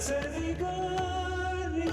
se diga ni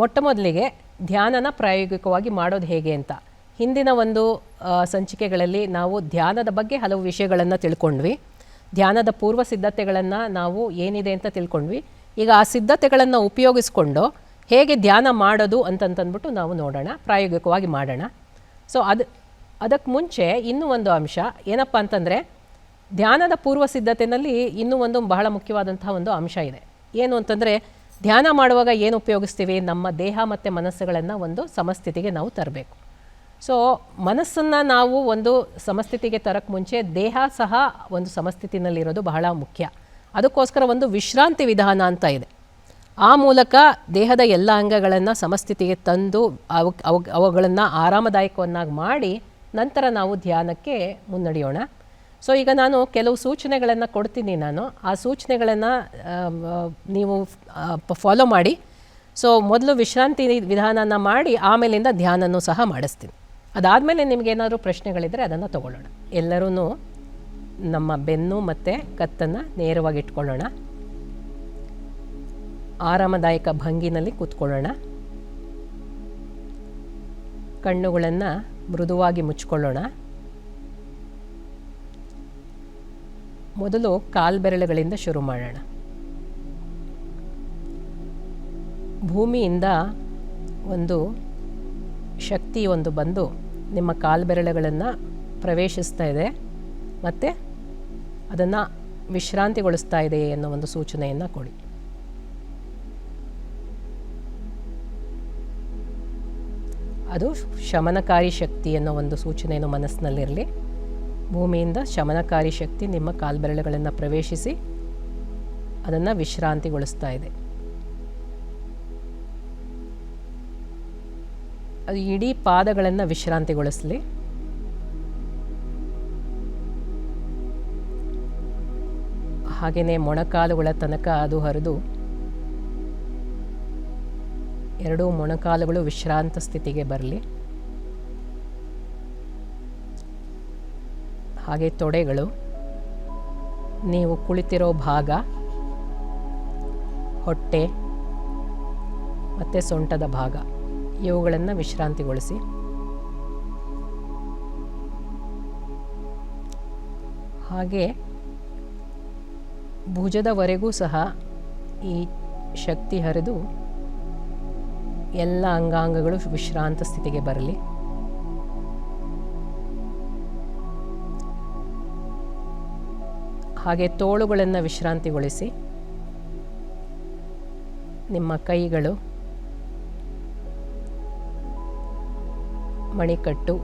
ಮೊಟ್ಟ ಮೊದಲಿಗೆ ಧ್ಯಾನನ ಪ್ರಾಯೋಗಿಕವಾಗಿ ಮಾಡೋದು ಹೇಗೆ ಅಂತ. ಹಿಂದಿನ ಒಂದು ಸಂಚಿಕೆಗಳಲ್ಲಿ ನಾವು ಧ್ಯಾನದ ಬಗ್ಗೆ ಹಲವು ವಿಷಯಗಳನ್ನು ತಿಳ್ಕೊಂಡ್ವಿ. ಧ್ಯಾನದ ಪೂರ್ವ ಸಿದ್ಧತೆಗಳನ್ನು ನಾವು ಏನಿದೆ ಅಂತ ತಿಳ್ಕೊಂಡ್ವಿ. ಈಗ ಆ ಸಿದ್ಧತೆಗಳನ್ನು ಉಪಯೋಗಿಸ್ಕೊಂಡು ಹೇಗೆ ಧ್ಯಾನ ಮಾಡೋದು ಅಂತಂತಂದ್ಬಿಟ್ಟು ನಾವು ನೋಡೋಣ, ಪ್ರಾಯೋಗಿಕವಾಗಿ ಮಾಡೋಣ. ಸೊ ಅದು ಅದಕ್ಕೆ ಮುಂಚೆ ಇನ್ನೂ ಒಂದು ಅಂಶ, ಏನಪ್ಪ ಅಂತಂದರೆ ಧ್ಯಾನದ ಪೂರ್ವ ಸಿದ್ಧತೆಯಲ್ಲಿ ಇನ್ನೂ ಒಂದು ಬಹಳ ಮುಖ್ಯವಾದಂತಹ ಒಂದು ಅಂಶ ಇದೆ. ಏನು ಅಂತಂದರೆ ಧ್ಯಾನ ಮಾಡುವಾಗ ಏನು ಉಪಯೋಗಿಸ್ತೀವಿ? ನಮ್ಮ ದೇಹ ಮತ್ತು ಮನಸ್ಸುಗಳನ್ನು ಒಂದು ಸಮಸ್ಥಿತಿಗೆ ನಾವು ತರಬೇಕು. ಸೊ ಮನಸ್ಸನ್ನು ನಾವು ಒಂದು ಸಮಸ್ಥಿತಿಗೆ ತರಕ್ಕೆ ಮುಂಚೆ ದೇಹ ಸಹ ಒಂದು ಸಮಸ್ಥಿತಿನಲ್ಲಿರೋದು ಬಹಳ ಮುಖ್ಯ. ಅದಕ್ಕೋಸ್ಕರ ಒಂದು ವಿಶ್ರಾಂತಿ ವಿಧಾನ ಅಂತ ಇದೆ. ಆ ಮೂಲಕ ದೇಹದ ಎಲ್ಲ ಅಂಗಗಳನ್ನು ಸಮಸ್ಥಿತಿಗೆ ತಂದು ಅವ ಅವ, ಅವುಗಳನ್ನು ಆರಾಮದಾಯಕವನ್ನಾಗಿ ಮಾಡಿ ನಂತರ ನಾವು ಧ್ಯಾನಕ್ಕೆ ಮುನ್ನಡೆಯೋಣ. ಸೊ ಈಗ ನಾನು ಕೆಲವು ಸೂಚನೆಗಳನ್ನು ಕೊಡ್ತೀನಿ ನಾನು. ಆ ಸೂಚನೆಗಳನ್ನು ನೀವು ಫಾಲೋ ಮಾಡಿ. ಸೊ ಮೊದಲು ವಿಶ್ರಾಂತಿ ವಿಧಾನನ ಮಾಡಿ, ಆಮೇಲಿಂದ ಧ್ಯಾನನೂ ಸಹ ಮಾಡಿಸ್ತೀನಿ. ಅದಾದಮೇಲೆ ನಿಮಗೇನಾದರೂ ಪ್ರಶ್ನೆಗಳಿದ್ದರೆ ಅದನ್ನು ತಗೊಳ್ಳೋಣ. ಎಲ್ಲರೂ ನಮ್ಮ ಬೆನ್ನು ಮತ್ತು ಕತ್ತನ್ನು ನೇರವಾಗಿ ಇಟ್ಕೊಳ್ಳೋಣ. ಆರಾಮದಾಯಕ ಭಂಗಿನಲ್ಲಿ ಕೂತ್ಕೊಳ್ಳೋಣ. ಕಣ್ಣುಗಳನ್ನು ಮೃದುವಾಗಿ ಮುಚ್ಕೊಳ್ಳೋಣ. ಮೊದಲು ಕಾಲ್ಬೆರಳುಗಳಿಂದ ಶುರು ಮಾಡೋಣ. ಭೂಮಿಯಿಂದ ಒಂದು ಶಕ್ತಿ ಒಂದು ಬಂದು ನಿಮ್ಮ ಕಾಲ್ಬೆರಳುಗಳನ್ನು ಪ್ರವೇಶಿಸ್ತಾ ಇದೆ ಮತ್ತು ಅದನ್ನು ವಿಶ್ರಾಂತಿಗೊಳಿಸ್ತಾ ಇದೆ ಅನ್ನೋ ಒಂದು ಸೂಚನೆಯನ್ನು ಕೊಡಿ. ಅದು ಶಮನಕಾರಿ ಶಕ್ತಿ ಅನ್ನೋ ಒಂದು ಸೂಚನೆಯನ್ನು ಮನಸ್ಸಿನಲ್ಲಿರಲಿ. ಭೂಮಿಯಿಂದ ಶಮನಕಾರಿ ಶಕ್ತಿ ನಿಮ್ಮ ಕಾಲ್ಬೆರಳುಗಳನ್ನು ಪ್ರವೇಶಿಸಿ ಅದನ್ನು ವಿಶ್ರಾಂತಿಗೊಳಿಸ್ತಾ ಇದೆ. ಅದು ಇಡೀ ಪಾದಗಳನ್ನು ವಿಶ್ರಾಂತಿಗೊಳಿಸಲಿ. ಹಾಗೆಯೇ ಮೊಣಕಾಲುಗಳ ತನಕ ಅದು ಹರಿದು ಎರಡೂ ಮೊಣಕಾಲುಗಳು ವಿಶ್ರಾಂತ ಸ್ಥಿತಿಗೆ ಬರಲಿ. ಹಾಗೆ ತೊಡೆಗಳು. ನೀವು ಕುಳಿತಿರೋ ಭಾಗ, ಹೊಟ್ಟೆ ಮತ್ತು ಸೊಂಟದ ಭಾಗ. ಇವುಗಳನ್ನು ವಿಶ್ರಾಂತಿಗೊಳಿಸಿ. ಹಾಗೆ ಭುಜದವರೆಗೂ ಸಹ ಈ ಶಕ್ತಿ ಹರಿದು ಎಲ್ಲ ಅಂಗಾಂಗಗಳು ವಿಶ್ರಾಂತ ಸ್ಥಿತಿಗೆ ಬರಲಿ. ಹಾಗೆ ತೋಳುಗಳನ್ನು ವಿಶ್ರಾಂತಿಗೊಳಿಸಿ ನಿಮ್ಮ ಕೈಗಳು ಮಣಿಕಟ್ಟು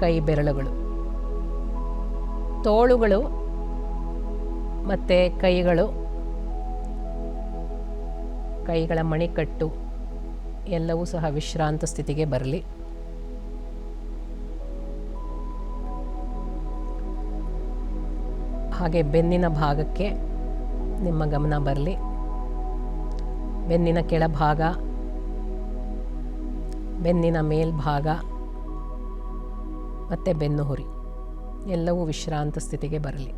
ಕೈ ಬೆರಳುಗಳು. ತೋಳುಗಳು ಮತ್ತು ಕೈಗಳು, ಕೈಗಳ ಮಣಿಕಟ್ಟು ಎಲ್ಲವೂ ಸಹ ವಿಶ್ರಾಂತ ಸ್ಥಿತಿಗೆ ಬರಲಿ. ಹಾಗೆ ಬೆನ್ನಿನ ಭಾಗಕ್ಕೆ ನಿಮ್ಮ ಗಮನ ಬರಲಿ. ಬೆನ್ನಿನ ಕೆಳಭಾಗ ಬೆನ್ನಿನ ಮೇಲ್ಭಾಗ ಮತ್ತು ಬೆನ್ನು ಹುರಿ. ಎಲ್ಲವೂ ವಿಶ್ರಾಂತ ಸ್ಥಿತಿಗೆ ಬರಲಿ.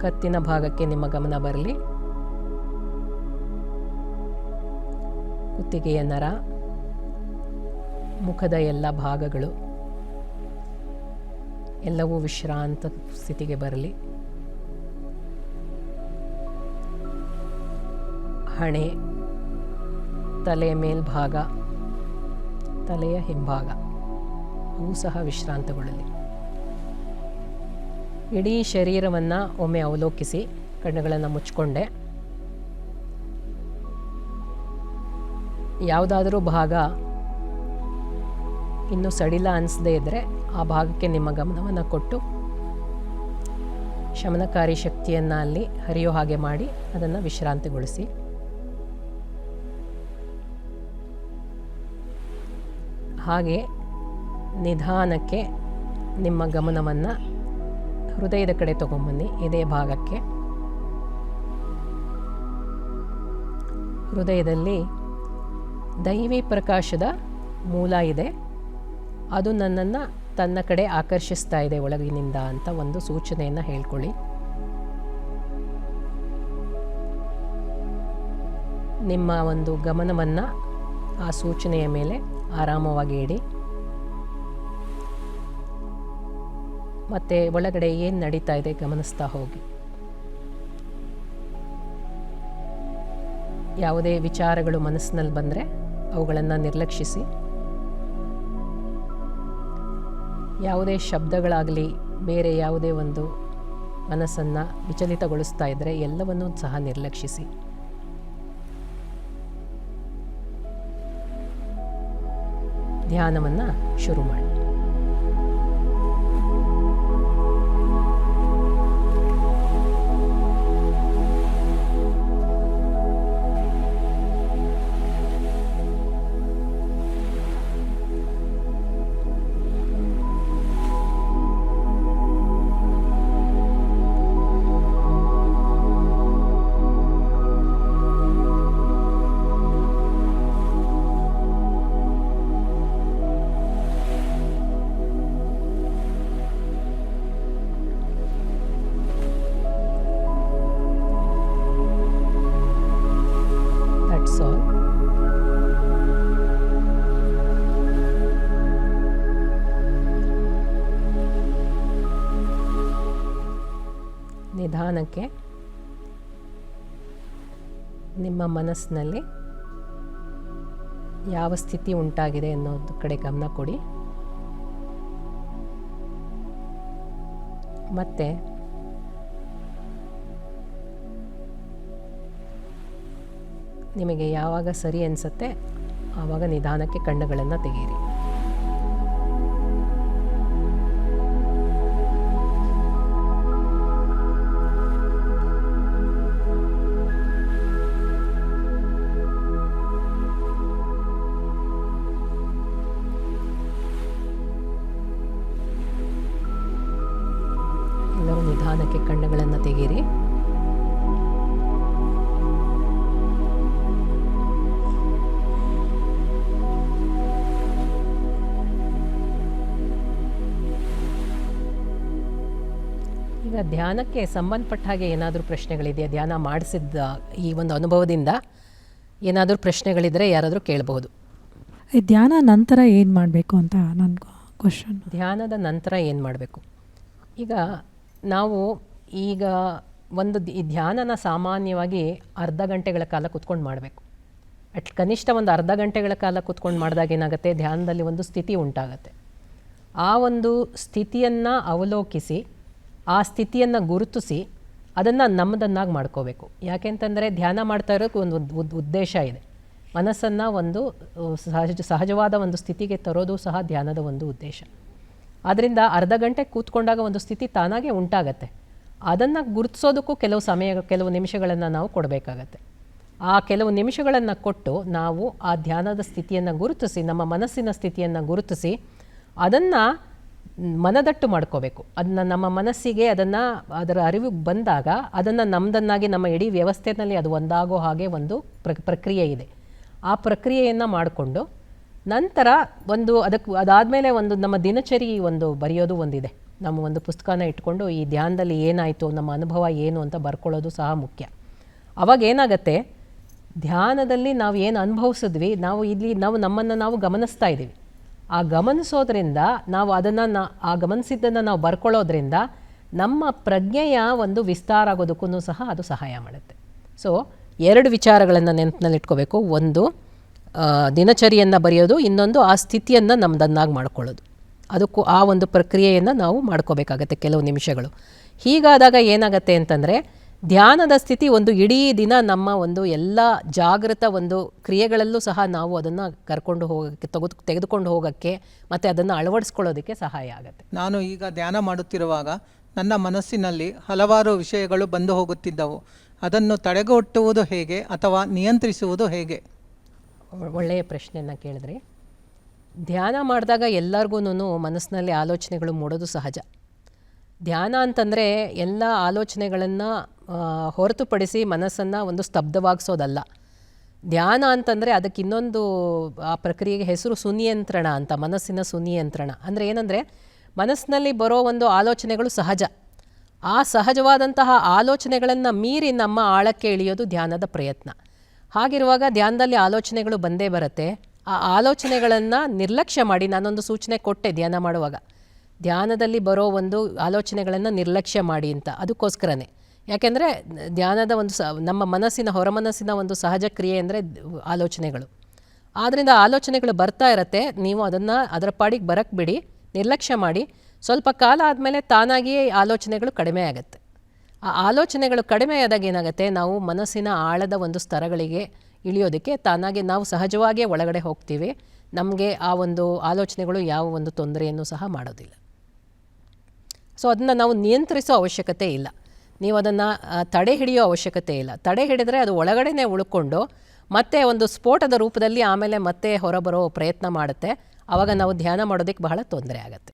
ಕತ್ತಿನ ಭಾಗಕ್ಕೆ ನಿಮ್ಮ ಗಮನ ಬರಲಿ. ಕುತ್ತಿಗೆಯ ನರ, ಮುಖದ ಎಲ್ಲ ಭಾಗಗಳು. ಎಲ್ಲವೂ ವಿಶ್ರಾಂತ ಸ್ಥಿತಿಗೆ ಬರಲಿ. ಹಣೆ, ತಲೆಯ ಮೇಲ್ಭಾಗ, ತಲೆಯ ಹಿಂಭಾಗ, ಅವು ಸಹ ವಿಶ್ರಾಂತಗೊಳ್ಳಲಿ. ಇಡೀ ಶರೀರವನ್ನು ಒಮ್ಮೆ ಅವಲೋಕಿಸಿ, ಕಣ್ಣುಗಳನ್ನು ಮುಚ್ಚಿಕೊಂಡೆ ಯಾವುದಾದರೂ ಭಾಗ ಇನ್ನೂ ಸಡಿಲ ಅನಿಸದೇ ಇದ್ದರೆ ಆ ಭಾಗಕ್ಕೆ ನಿಮ್ಮ ಗಮನವನ್ನು ಕೊಟ್ಟು ಶಮನಕಾರಿ ಶಕ್ತಿಯನ್ನು ಅಲ್ಲಿ ಹರಿಯೋ ಹಾಗೆ ಮಾಡಿ ಅದನ್ನು ವಿಶ್ರಾಂತಿಗೊಳಿಸಿ. ಹಾಗೆ ನಿಧಾನಕ್ಕೆ ನಿಮ್ಮ ಗಮನವನ್ನು ಹೃದಯದ ಕಡೆ ತಗೊಂಬನ್ನಿ, ಇದೇ ಭಾಗಕ್ಕೆ. ಹೃದಯದಲ್ಲಿ ದೈವಿ ಪ್ರಕಾಶದ ಮೂಲ ಇದೆ. ಅದು ನನ್ನನ್ನು ತನ್ನ ಕಡೆ ಆಕರ್ಷಿಸ್ತಾ ಇದೆ ಒಳಗಿನಿಂದ ಅಂತ ಒಂದು ಸೂಚನೆಯನ್ನು ಹೇಳ್ಕೊಳ್ಳಿ. ನಿಮ್ಮ ಒಂದು ಗಮನವನ್ನು ಆ ಸೂಚನೆಯ ಮೇಲೆ ಆರಾಮವಾಗಿ ಇಡಿ. ಮತ್ತು ಒಳಗಡೆ ಏನು ನಡೀತಾ ಇದೆ ಗಮನಿಸ್ತಾ ಹೋಗಿ. ಯಾವುದೇ ವಿಚಾರಗಳು ಮನಸ್ಸಿನಲ್ಲಿ ಬಂದರೆ ಅವುಗಳನ್ನು ನಿರ್ಲಕ್ಷಿಸಿ. ಯಾವುದೇ ಶಬ್ದಗಳಾಗಲಿ ಬೇರೆ ಯಾವುದೇ ಒಂದು ಮನಸ್ಸನ್ನು ವಿಚಲಿತಗೊಳಿಸ್ತಾ ಇದ್ದರೆ ಎಲ್ಲವನ್ನೂ ಸಹ ನಿರ್ಲಕ್ಷಿಸಿ. ಧ್ಯಾನವನ್ನು ಶುರು ಮಾಡಿ. ನಿಧಾನಕ್ಕೆ ನಿಮ್ಮ ಮನಸ್ಸಿನಲ್ಲಿ ಯಾವ ಸ್ಥಿತಿ ಉಂಟಾಗಿದೆ ಅನ್ನೋದು ಕಡೆ ಗಮನ ಕೊಡಿ. ಮತ್ತು ನಿಮಗೆ ಯಾವಾಗ ಸರಿ ಅನಿಸುತ್ತೆ, ಆವಾಗ ನಿಧಾನಕ್ಕೆ ಕಣ್ಣುಗಳನ್ನು ತೆಗೀರಿ. ತೆಗೀರಿ. ಈಗ ಧ್ಯಾನಕ್ಕೆ ಸಂಬಂಧಪಟ್ಟ ಹಾಗೆ ಏನಾದರೂ ಪ್ರಶ್ನೆಗಳಿದೆಯಾ? ಧ್ಯಾನ ಮಾಡಿಸಿದ್ದ ಈ ಒಂದು ಅನುಭವದಿಂದ ಏನಾದರೂ ಪ್ರಶ್ನೆಗಳಿದ್ದರೆ ಯಾರಾದರೂ ಕೇಳಬಹುದು ಈ ಧ್ಯಾನ ನಂತರ ಏನು ಮಾಡಬೇಕು ಅಂತ ನನ್ನ ಕ್ವಶನ್ ಧ್ಯಾನದ ನಂತರ ಏನು ಮಾಡಬೇಕು? ಈಗ ನಾವು ಈಗ ಒಂದು ಧ್ಯಾನನ ಸಾಮಾನ್ಯವಾಗಿ ಅರ್ಧ ಗಂಟೆಗಳ ಕಾಲ ಕುತ್ಕೊಂಡು ಮಾಡಬೇಕು. ಅಟ್ ಕನಿಷ್ಠ ಒಂದು ಅರ್ಧ ಗಂಟೆಗಳ ಕಾಲ ಕುತ್ಕೊಂಡು ಮಾಡಿದಾಗ ಏನಾಗುತ್ತೆ? ಧ್ಯಾನದಲ್ಲಿ ಒಂದು ಸ್ಥಿತಿ ಉಂಟಾಗುತ್ತೆ. ಆ ಒಂದು ಸ್ಥಿತಿಯನ್ನು ಅವಲೋಕಿಸಿ, ಆ ಸ್ಥಿತಿಯನ್ನು ಗುರುತಿಸಿ ಅದನ್ನು ನಮ್ಮದನ್ನಾಗಿ ಮಾಡ್ಕೋಬೇಕು. ಯಾಕೆಂತಂದರೆ ಧ್ಯಾನ ಮಾಡ್ತಾ ಇರೋಕ್ಕೆ ಒಂದು ಉದ್- ಉದ್- ಉದ್ದೇಶ ಇದೆ. ಮನಸ್ಸನ್ನು ಒಂದು ಸಹಜ, ಸಹಜವಾದ ಒಂದು ಸ್ಥಿತಿಗೆ ತರೋದು ಸಹ ಧ್ಯಾನದ ಒಂದು ಉದ್ದೇಶ. ಆದ್ದರಿಂದ ಅರ್ಧ ಗಂಟೆ ಕೂತ್ಕೊಂಡಾಗ ಒಂದು ಸ್ಥಿತಿ ತಾನಾಗೆ ಉಂಟಾಗತ್ತೆ. ಅದನ್ನು ಗುರುತಿಸೋದಕ್ಕೂ ಕೆಲವು ಸಮಯ, ಕೆಲವು ನಿಮಿಷಗಳನ್ನು ನಾವು ಕೊಡಬೇಕಾಗತ್ತೆ. ಆ ಕೆಲವು ನಿಮಿಷಗಳನ್ನು ಕೊಟ್ಟು ನಾವು ಆ ಧ್ಯಾನದ ಸ್ಥಿತಿಯನ್ನು ಗುರುತಿಸಿ, ನಮ್ಮ ಮನಸ್ಸಿನ ಸ್ಥಿತಿಯನ್ನು ಗುರುತಿಸಿ, ಅದನ್ನು ಮನದಟ್ಟು ಮಾಡ್ಕೋಬೇಕು. ಅದನ್ನು ನಮ್ಮ ಮನಸ್ಸಿಗೆ, ಅದನ್ನು ಅದರ ಅರಿವು ಬಂದಾಗ ಅದನ್ನು ನಮ್ಮದನ್ನಾಗಿ ನಮ್ಮ ಇಡೀ ವ್ಯವಸ್ಥೆಯಲ್ಲಿ ಅದು ಒಂದಾಗೋ ಹಾಗೆ ಒಂದು ಪ್ರ, ಪ್ರಕ್ರಿಯೆ ಇದೆ. ಆ ಪ್ರಕ್ರಿಯೆಯನ್ನು ಮಾಡಿಕೊಂಡು ನಂತರ ಒಂದು ಅದಕ್ಕೆ ಅದಾದಮೇಲೆ ಒಂದು ನಮ್ಮ ದಿನಚರಿ ಒಂದು ಬರೆಯೋದು ಒಂದಿದೆ. ನಮ್ಮ ಒಂದು ಪುಸ್ತಕನ ಇಟ್ಕೊಂಡು ಈ ಧ್ಯಾನದಲ್ಲಿ ಏನಾಯಿತು, ನಮ್ಮ ಅನುಭವ ಏನು ಅಂತ ಬರ್ಕೊಳ್ಳೋದು ಸಹ ಮುಖ್ಯ. ಅವಾಗ ಏನಾಗತ್ತೆ? ಧ್ಯಾನದಲ್ಲಿ ನಾವು ಏನು ಅನುಭವಿಸಿದ್ವಿ, ನಾವು ಇಲ್ಲಿ ನಾವು ನಮ್ಮನ್ನು ನಾವು ಗಮನಿಸ್ತಾ ಇದ್ದೀವಿ. ಆ ಗಮನಿಸೋದ್ರಿಂದ ನಾವು ಅದನ್ನು ನಾ, ಆ ಗಮನಿಸಿದ್ದನ್ನು ನಾವು ಬರ್ಕೊಳ್ಳೋದ್ರಿಂದ ನಮ್ಮ ಪ್ರಜ್ಞೆಯ ಒಂದು ವಿಸ್ತಾರ ಆಗೋದಕ್ಕೂ ಸಹ ಅದು ಸಹಾಯ ಮಾಡುತ್ತೆ. ಸೊ ಎರಡು ವಿಚಾರಗಳನ್ನು ನೆನಪಿನಲ್ಲಿಟ್ಕೋಬೇಕು ಒಂದು ದಿನಚರಿಯನ್ನು ಬರೆಯೋದು, ಇನ್ನೊಂದು ಆ ಸ್ಥಿತಿಯನ್ನು ನಮ್ಮದನ್ನಾಗಿ ಮಾಡ್ಕೊಳ್ಳೋದು. ಅದಕ್ಕೂ ಆ ಒಂದು ಪ್ರಕ್ರಿಯೆಯನ್ನು ನಾವು ಮಾಡ್ಕೋಬೇಕಾಗತ್ತೆ ಕೆಲವು ನಿಮಿಷಗಳು. ಹೀಗಾದಾಗ ಏನಾಗತ್ತೆ ಅಂತಂದರೆ ಧ್ಯಾನದ ಸ್ಥಿತಿ ಒಂದು ಇಡೀ ದಿನ ನಮ್ಮ ಒಂದು ಎಲ್ಲ ಜಾಗೃತ ಒಂದು ಕ್ರಿಯೆಗಳಲ್ಲೂ ಸಹ ನಾವು ಅದನ್ನು ಕರ್ಕೊಂಡು ಹೋಗೋಕ್ಕೆ ತೆಗೆದು ತೆಗೆದುಕೊಂಡು ಹೋಗೋಕ್ಕೆ ಮತ್ತು ಅದನ್ನು ಅಳವಡಿಸ್ಕೊಳ್ಳೋದಕ್ಕೆ ಸಹಾಯ ಆಗುತ್ತೆ. ನಾನು ಈಗ ಧ್ಯಾನ ಮಾಡುತ್ತಿರುವಾಗ ನನ್ನ ಮನಸ್ಸಿನಲ್ಲಿ ಹಲವಾರು ವಿಷಯಗಳು ಬಂದು ಹೋಗುತ್ತಿದ್ದವು. ಅದನ್ನು ತಡೆಗಟ್ಟುವುದು ಹೇಗೆ ಅಥವಾ ನಿಯಂತ್ರಿಸುವುದು ಹೇಗೆ? ಒಳ್ಳೆಯ ಪ್ರಶ್ನೆಯನ್ನು ಕೇಳಿದ್ರಿ ಧ್ಯಾನ ಮಾಡಿದಾಗ ಎಲ್ಲರಿಗೂ ಮನಸ್ಸಿನಲ್ಲಿ ಆಲೋಚನೆಗಳು ಮೂಡೋದು ಸಹಜ. ಧ್ಯಾನ ಅಂತಂದರೆ ಎಲ್ಲ ಆಲೋಚನೆಗಳನ್ನು ಹೊರತುಪಡಿಸಿ ಮನಸ್ಸನ್ನು ಒಂದು ಸ್ತಬ್ಧವಾಗಿಸೋದಲ್ಲ. ಧ್ಯಾನ ಅಂತಂದರೆ ಅದಕ್ಕೆ ಇನ್ನೊಂದು, ಆ, ಪ್ರಕ್ರಿಯೆಗೆ ಹೆಸರು ಸುನಿಯಂತ್ರಣ ಅಂತ, ಮನಸ್ಸಿನ ಸುನಿಯಂತ್ರಣ. ಅಂದರೆ ಏನಂದರೆ ಮನಸ್ಸಿನಲ್ಲಿ ಬರೋ ಒಂದು ಆಲೋಚನೆಗಳು ಸಹಜ. ಆ ಸಹಜವಾದಂತಹ ಆಲೋಚನೆಗಳನ್ನು ಮೀರಿ ನಮ್ಮ ಆಳಕ್ಕೆ ಇಳಿಯೋದು ಧ್ಯಾನದ ಪ್ರಯತ್ನ. ಹಾಗಿರುವಾಗ ಧ್ಯಾನದಲ್ಲಿ ಆಲೋಚನೆಗಳು ಬಂದೇ ಬರುತ್ತೆ. ಆ ಆಲೋಚನೆಗಳನ್ನು ನಿರ್ಲಕ್ಷ್ಯ ಮಾಡಿ ನಾನೊಂದು ಸೂಚನೆ ಕೊಟ್ಟೆ ಧ್ಯಾನ ಮಾಡುವಾಗ. ಧ್ಯಾನದಲ್ಲಿ ಬರೋ ಒಂದು ಆಲೋಚನೆಗಳನ್ನು ನಿರ್ಲಕ್ಷ್ಯ ಮಾಡಿ ಅಂತ, ಅದಕ್ಕೋಸ್ಕರನೇ. ಯಾಕೆಂದರೆ ಧ್ಯಾನದ ಒಂದು ಸ, ನಮ್ಮ ಮನಸ್ಸಿನ, ಹೊರಮನಸ್ಸಿನ ಒಂದು ಸಹಜ ಕ್ರಿಯೆ ಅಂದರೆ ಆಲೋಚನೆಗಳು. ಆದ್ದರಿಂದ ಆಲೋಚನೆಗಳು ಬರ್ತಾ ಇರತ್ತೆ, ನೀವು ಅದನ್ನು ಅದರ ಪಾಡಿಗೆ ಬರಕ್ಕೆ ಬಿಡಿ, ನಿರ್ಲಕ್ಷ್ಯ ಮಾಡಿ, ಸ್ವಲ್ಪ ಕಾಲ ಆದಮೇಲೆ ತಾನಾಗಿಯೇ ಆಲೋಚನೆಗಳು ಕಡಿಮೆ ಆಗುತ್ತೆ. ಆ ಆಲೋಚನೆಗಳು ಕಡಿಮೆ ಆದಾಗ ಏನಾಗುತ್ತೆ, ನಾವು ಮನಸ್ಸಿನ ಆಳದ ಒಂದು ಸ್ತರಗಳಿಗೆ ಇಳಿಯೋದಕ್ಕೆ ತಾನಾಗೆ ನಾವು ಸಹಜವಾಗಿಯೇ ಒಳಗಡೆ ಹೋಗ್ತೀವಿ. ನಮಗೆ ಆ ಒಂದು ಆಲೋಚನೆಗಳು ಯಾವ ಒಂದು ತೊಂದರೆಯನ್ನು ಸಹ ಮಾಡೋದಿಲ್ಲ. ಸೊ ಅದನ್ನು ನಾವು ನಿಯಂತ್ರಿಸೋ ಅವಶ್ಯಕತೆ ಇಲ್ಲ. ನೀವು ಅದನ್ನು ತಡೆ ಹಿಡಿಯೋ ಅವಶ್ಯಕತೆ ಇಲ್ಲ. ತಡೆ ಹಿಡಿದ್ರೆ ಅದು ಒಳಗಡೆನೇ ಉಳ್ಕೊಂಡು ಮತ್ತೆ ಒಂದು ಸ್ಫೋಟದ ರೂಪದಲ್ಲಿ ಆಮೇಲೆ ಮತ್ತೆ ಹೊರಬರೋ ಪ್ರಯತ್ನ ಮಾಡುತ್ತೆ. ಆವಾಗ ನಾವು ಧ್ಯಾನ ಮಾಡೋದಕ್ಕೆ ಬಹಳ ತೊಂದರೆ ಆಗುತ್ತೆ.